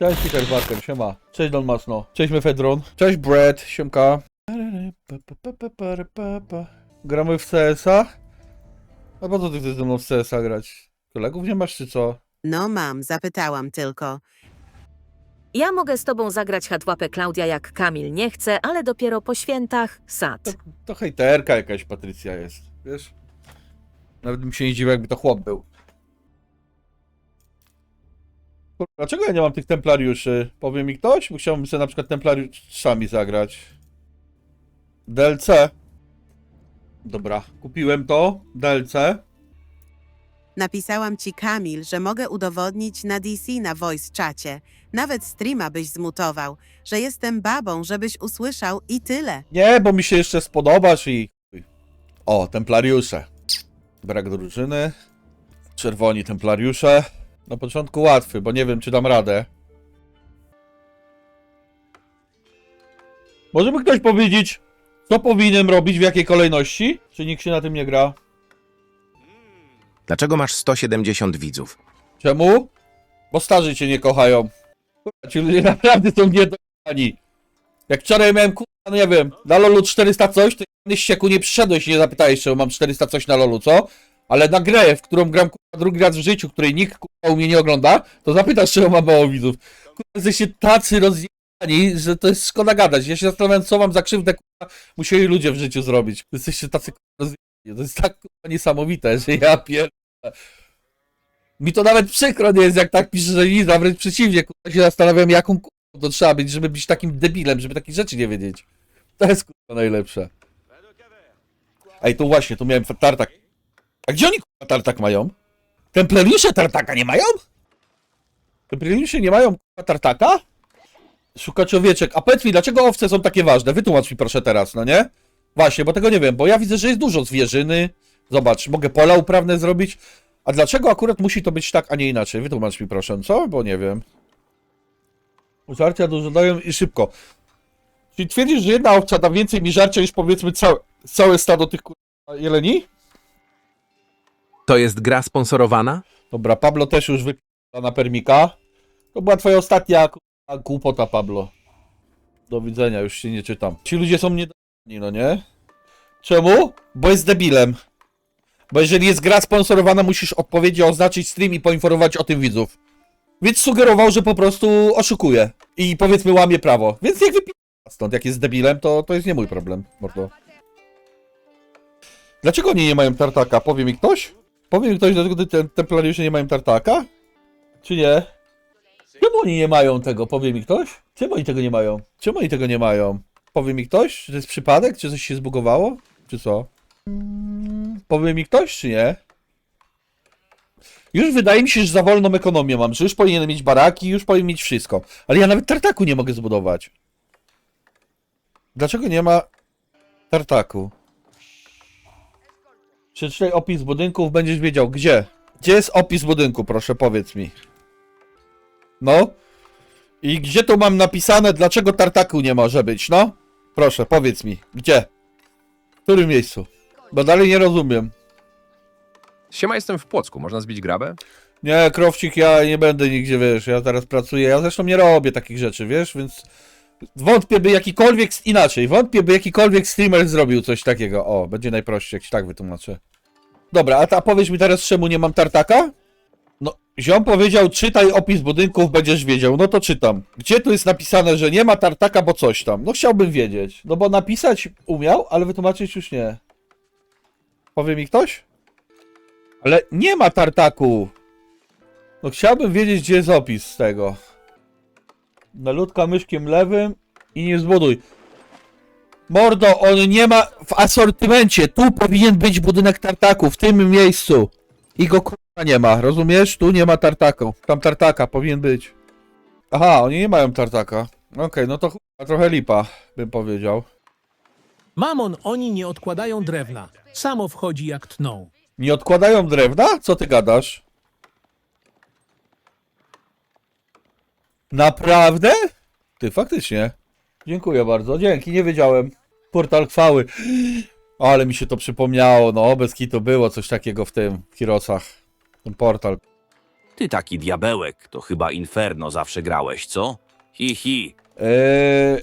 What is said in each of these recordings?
Cześć Peter Parker, siema. Cześć Don Masno. Cześć Mefedron. Cześć Brad, siemka. Gramy w CS-a? A po co ty chcesz ze mną w CS-a grać? Kolegów nie masz czy co? No mam, zapytałam tylko. Ja mogę z tobą zagrać chatłapę Klaudia jak Kamil nie chce, ale dopiero po świętach sad. To, to hejterka jakaś Patrycja jest, wiesz? Nawet bym się nie dziwił, jakby to chłop był. Kurwa, Dlaczego ja nie mam tych templariuszy? Powie mi ktoś? Bo chciałbym sobie na przykład templariuszami zagrać. DLC. Dobra, kupiłem to. DLC. Napisałam ci, Kamil, że mogę udowodnić na DC na voice czacie. Nawet streama byś zmutował, że jestem babą, żebyś usłyszał i tyle. Nie, bo mi się jeszcze spodobasz i... O, templariusze. Brak drużyny. Czerwoni templariusze. Na początku łatwy, bo nie wiem, czy dam radę. Może mi ktoś powiedzieć, co powinienem robić, w jakiej kolejności? Czy nikt się na tym nie gra? Dlaczego masz 170 widzów? Czemu? Bo starzy cię nie kochają. Kurwa, ci ludzie naprawdę są niedojrzani. Jak wczoraj miałem, kurwa, no nie wiem, na lolu 400 coś, to ja ścieku nie przyszedłeś i nie zapytałeś, czy mam 400 coś na lolu, co? Ale na grę, w którą gram drugi raz w życiu, której nikt kurwa, u mnie nie ogląda, to zapytasz, czy mam mało widzów. Kurwa, jesteście tacy rozjechani, że to jest szkoda gadać. Ja się zastanawiam, co wam za krzywdę kurwa, musieli ludzie w życiu zrobić. Jesteście tacy kurwa, rozjechani. To jest tak kurwa, niesamowite, że ja pierdolę. Mi to nawet przykro nie jest, jak tak pisze, że nic, wręcz przeciwnie, kurwa, się zastanawiam, jaką kurwa to trzeba być, żeby być takim debilem, żeby takich rzeczy nie wiedzieć. To jest kurwa najlepsze. Ej, tu właśnie, tu miałem tartak. A gdzie oni kurwa tartak mają? Templariusze tartaka nie mają? Templariusze nie mają kurwa tartaka? Szukać owieczek. A powiedz mi, dlaczego owce są takie ważne? Wytłumacz mi proszę teraz, no nie? Właśnie, bo tego nie wiem, bo ja widzę, że jest dużo zwierzyny. Zobacz, mogę pola uprawne zrobić. A dlaczego akurat musi to być tak, a nie inaczej? Wytłumacz mi proszę, co? Bo nie wiem. Żarcia dużo dają i szybko. Czyli twierdzisz, że jedna owca da więcej mi żarcia niż powiedzmy całe, całe stado tych jeleni? To jest gra sponsorowana? Dobra, Pablo też już wypisał na permika. To była twoja ostatnia kurwa, głupota, Pablo. Do widzenia, już się nie czytam. Ci ludzie są nie no nie? Czemu? Bo jest debilem. Bo jeżeli jest gra sponsorowana, musisz odpowiednio oznaczyć stream i poinformować o tym widzów. Więc sugerował, że po prostu oszukuje. I powiedzmy łamie prawo. Więc niech wypi... Stąd jak jest debilem, to, to jest nie mój problem, mordo. Dlaczego oni nie mają tartaka? Powie mi ktoś? Powie mi ktoś, dlaczego te templariusze nie mają tartaka? Czy nie? Czemu oni nie mają tego? Powie mi ktoś? Czemu oni tego nie mają? Czemu oni tego nie mają? Powie mi ktoś? Czy to jest przypadek? Czy coś się zbugowało? Czy co? Powie mi ktoś, czy nie? Już wydaje mi się, że za wolną ekonomię mam, że już powinienem mieć baraki, już powinien mieć wszystko. Ale ja nawet tartaku nie mogę zbudować. Dlaczego nie ma tartaku? Przeczytaj opis budynków, będziesz wiedział gdzie. Gdzie jest opis budynku, proszę powiedz mi. No. I gdzie tu mam napisane, dlaczego tartaku nie może być, no? Proszę, powiedz mi, gdzie? W którym miejscu? Bo dalej nie rozumiem. Siema, jestem w Płocku. Można zbić grabę? Nie, Krowcik, ja nie będę nigdzie, wiesz, ja teraz pracuję, ja zresztą nie robię takich rzeczy, wiesz, więc wątpię, by jakikolwiek, inaczej, wątpię, by jakikolwiek streamer zrobił coś takiego. O, będzie najprościej, jak się tak wytłumaczę. Dobra, a, a powiedz mi teraz, czemu nie mam tartaka? No, ziom powiedział, czytaj opis budynków, będziesz wiedział, no to czytam. Gdzie tu jest napisane, że nie ma tartaka, bo coś tam? No chciałbym wiedzieć, no bo napisać umiał, ale wytłumaczyć już nie. Powie mi ktoś? Ale nie ma tartaku! No chciałbym wiedzieć, gdzie jest opis tego. Nalutka myszkiem lewym i nie zbuduj. Mordo, on nie ma w asortymencie. Tu powinien być budynek tartaku, w tym miejscu. I go kurwa nie ma, rozumiesz? Tu nie ma tartaku. Tam tartaka powinien być. Aha, oni nie mają tartaka. Okej, no to chyba trochę lipa, bym powiedział. Mamon, oni nie odkładają drewna. Samo wchodzi jak tną. Nie odkładają drewna? Co ty gadasz? Naprawdę? Ty, faktycznie. Dziękuję bardzo. Dzięki, nie wiedziałem. Portal chwały. Ale mi się to przypomniało, no bez kitu było coś takiego w tym, w Hirosach. Ten portal. Ty taki diabełek, to chyba Inferno zawsze grałeś, co? Hi, hi. Eee,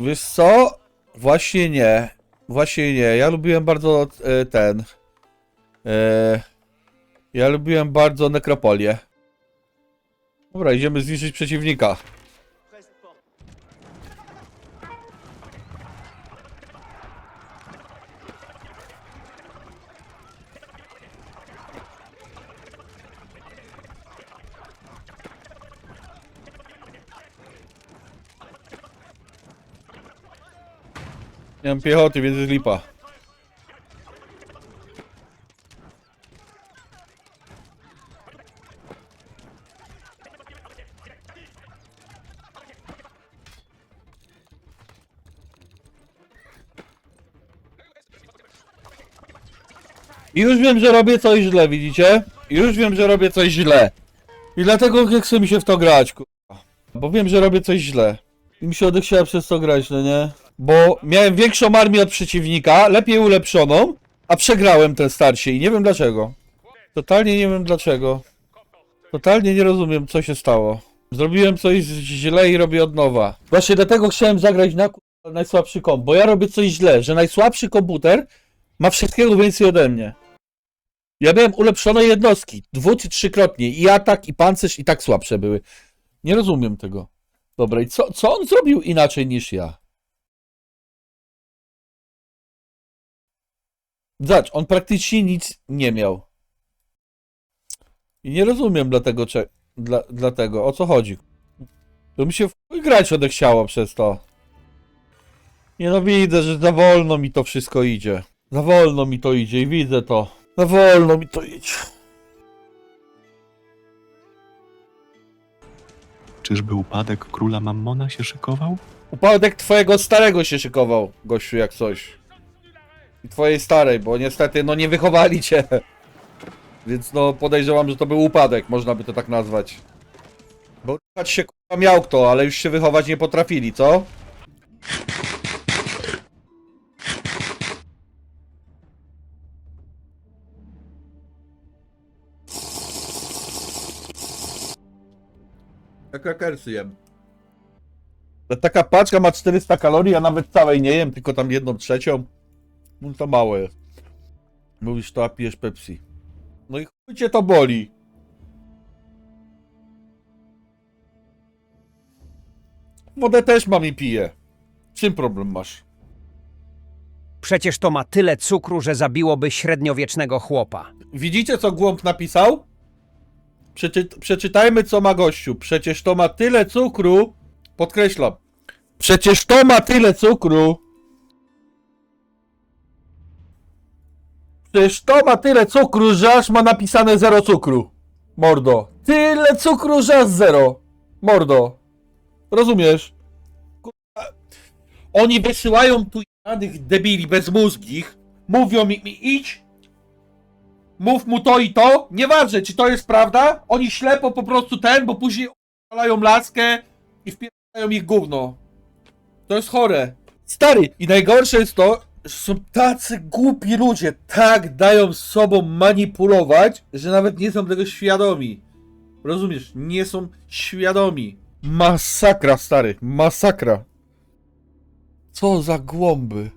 wiesz co? Właśnie nie. Właśnie nie. Ja lubiłem bardzo e, ten. Eee, ja lubiłem bardzo nekropolię. Dobra, idziemy zniszczyć przeciwnika. Nie mam piechoty, więc jest lipa. I już wiem, że robię coś źle, widzicie? Już wiem, że robię coś źle. I dlatego nie chce mi się w to grać, kurwa. Bo wiem, że robię coś źle. I mi się odechciała przez to grać, no nie? Bo miałem większą armię od przeciwnika, lepiej ulepszoną, a przegrałem ten starcie i nie wiem dlaczego. Totalnie nie wiem dlaczego. Totalnie nie rozumiem, co się stało. Zrobiłem coś źle i robię od nowa. Właśnie dlatego chciałem zagrać na najsłabszy komp, bo ja robię coś źle, że najsłabszy komputer ma wszystkiego więcej ode mnie. Ja miałem ulepszone jednostki, dwu czy trzykrotnie, i atak, i pancerz, i tak słabsze były. Nie rozumiem tego. Dobra, i co, co on zrobił inaczej niż ja? Zobacz, on praktycznie nic nie miał. I nie rozumiem dlatego, cze, dla, dlatego, o co chodzi. To mi się w chuj grać odechciało przez to. Nie no, widzę, że za wolno mi to wszystko idzie. Za wolno mi to idzie i widzę to. Za wolno mi to idzie. Czyżby upadek króla Mammona się szykował? Upadek twojego starego się szykował, gościu, jak coś. I twojej starej, bo niestety, no nie wychowali cię. Więc no podejrzewam, że to był upadek, można by to tak nazwać. Bo ruchać się kurwa miał kto, ale już się wychować nie potrafili, co? Jak rakersy jem. Taka paczka ma 400 kalorii, a nawet całej nie jem, tylko tam jedną trzecią. No to małe. Mówisz to, a pijesz Pepsi. No i chuj cię to boli. Wodę też mam i piję. Czym problem masz? Przecież to ma tyle cukru, że zabiłoby średniowiecznego chłopa. Widzicie, co Głąb napisał? Przeczy przeczytajmy, co ma gościu. Przecież to ma tyle cukru. Podkreślam. Przecież to ma tyle cukru. Przecież to ma tyle cukru, że aż ma napisane zero cukru. Mordo. Tyle cukru, że aż zero. Mordo. Rozumiesz? Oni wysyłają tu janych debili bezmózgich. Mówią mi, mi idź mów mu to i to, nieważne czy to jest prawda, oni ślepo po prostu ten, bo później opalają laskę i wpierają ich gówno. To jest chore. Stary, i najgorsze jest to, są tacy głupi ludzie, tak dają sobą manipulować, że nawet nie są tego świadomi. Rozumiesz? Nie są świadomi. Masakra, stary, masakra. Co za głąby.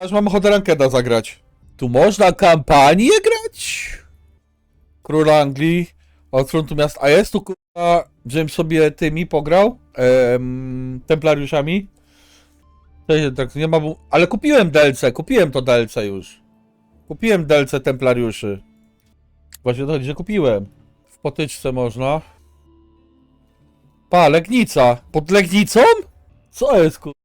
Aż mam ochotę rankeda zagrać. Tu można kampanię grać? Król Anglii od frontu miast. A jest tu kurwa, żebym sobie tymi pograł? Em, templariuszami? Tak, nie ma. Ale kupiłem DLC, kupiłem to DLC już. Kupiłem DLC templariuszy. Właśnie to chodzi, że kupiłem. W potyczce można. Pa, Legnica. Pod Legnicą? Co jest kurwa?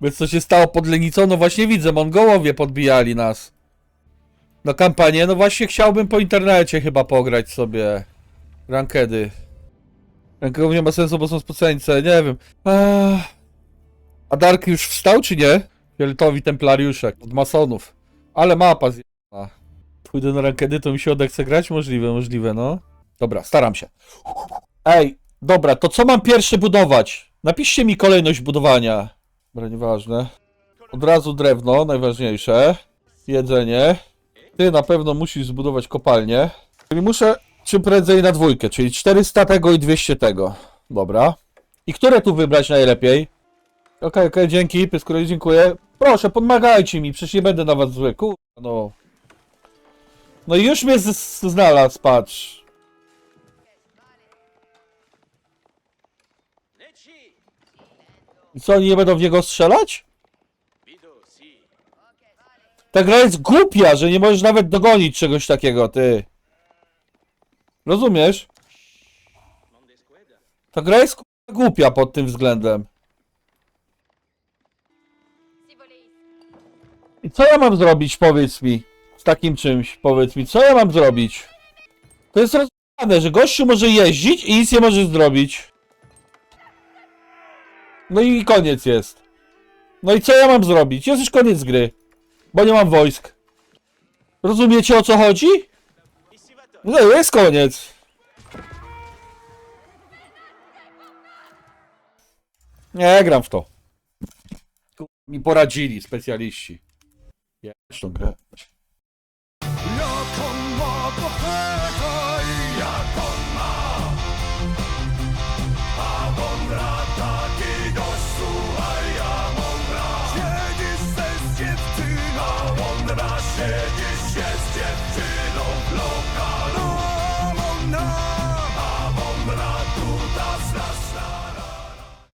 Więc co się stało pod Legnicą? No właśnie widzę, Mongołowie podbijali nas. No kampanię, no właśnie chciałbym po internecie chyba pograć sobie rankedy. Rankedów nie ma sensu, bo są spoceńce, nie wiem. Eee... A Dark już wstał, czy nie? Fioletowi templariusze od masonów. Ale mapa zjebana. Pójdę na rankedy, to mi się odechce grać? Możliwe, możliwe, no. Dobra, staram się. Ej, dobra, to co mam pierwsze budować? Napiszcie mi kolejność budowania. Dobra, nieważne. Od razu drewno, najważniejsze. Jedzenie. Ty na pewno musisz zbudować kopalnię. Czyli muszę Czym prędzej na dwójkę, czyli 400 tego i 200 tego. Dobra. I które tu wybrać najlepiej? Okej, okej, dzięki, Pyskury, dziękuję. Proszę, pomagajcie mi, przecież nie będę na was zły, kurwa, no. No i już mnie z- znalazł, patrz. I co, oni nie będą w niego strzelać? Ta gra jest głupia, że nie możesz nawet dogonić czegoś takiego, ty. Rozumiesz? Ta gra jest głupia pod tym względem. Co ja mam zrobić, powiedz mi? Z takim czymś, powiedz mi, co ja mam zrobić? To jest rozwiązane, że gościu może jeździć i nic nie może zrobić. No i koniec jest. No i co ja mam zrobić? Jest już koniec gry. Bo nie mam wojsk. Rozumiecie o co chodzi? No jest koniec. Nie gram w to. Mi poradzili specjaliści. Yeah. Yeah.